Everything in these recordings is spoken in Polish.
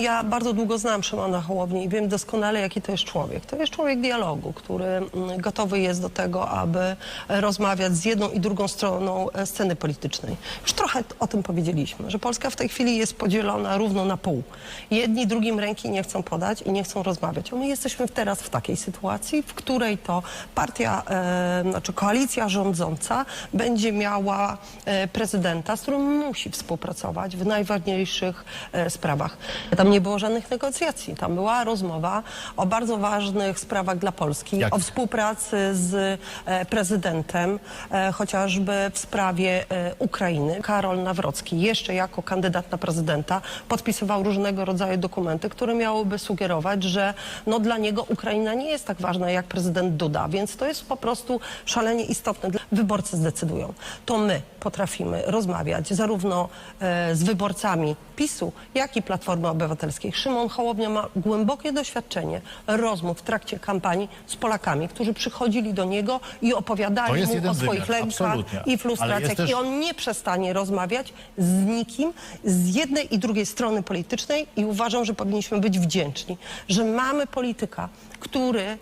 Ja bardzo długo znam Szymona Hołownię i wiem doskonale, jaki to jest człowiek. To jest człowiek dialogu, który mm, gotowy jest do tego, aby rozmawiać z jedną i drugą stroną e, sceny politycznej. Już trochę o tym powiedzieliśmy, że Polska w tej chwili jest podzielona równo na pół. Jedni drugim ręki nie chcą podać i nie chcą rozmawiać. My jesteśmy teraz w takiej sytuacji, w której to partia, e, znaczy koalicja rządząca będzie miała e, prezydenta, z którym musi współpracować w najważniejszych e, sprawach. Tam nie było żadnych negocjacji. Tam była rozmowa o bardzo ważnych sprawach dla Polski, Jak? o współpracy z e, prezydentem, e, chociażby w sprawie e, Ukrainy. Karol Nawrocki, jeszcze jako kandydat na prezydenta, podpisywał różnego rodzaju dokumenty, które miałyby sugerować, że no, dla niego Ukraina nie jest tak ważna jak prezydent Duda, więc to jest po prostu szalenie istotne. Wyborcy zdecydują. To my potrafimy rozmawiać zarówno e, z wyborcami PiSu, jak i Platformy Obywatelskiej. Szymon Hołownia ma głębokie doświadczenie rozmów w trakcie kampanii z Polakami, którzy przychodzili do niego i opowiadali mu o swoich wymiar, lękach i frustracjach. też- I on nie przestanie rozmawiać z nikim z jednej i drugiej strony politycznej i uważam, że powinniśmy być wdzięczni, że mamy polityka, który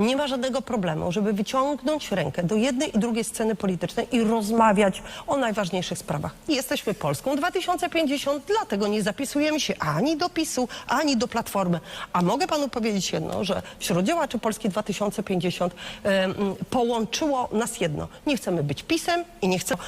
nie ma żadnego problemu, żeby wyciągnąć rękę do jednej i drugiej sceny politycznej i rozmawiać o najważniejszych sprawach. Jesteśmy Polską 2050, dlatego nie zapisujemy się ani do PiSu, ani do Platformy. A mogę panu powiedzieć jedno, że wśród działaczy Polski 2050 em, połączyło nas jedno. Nie chcemy być PiSem i nie chcemy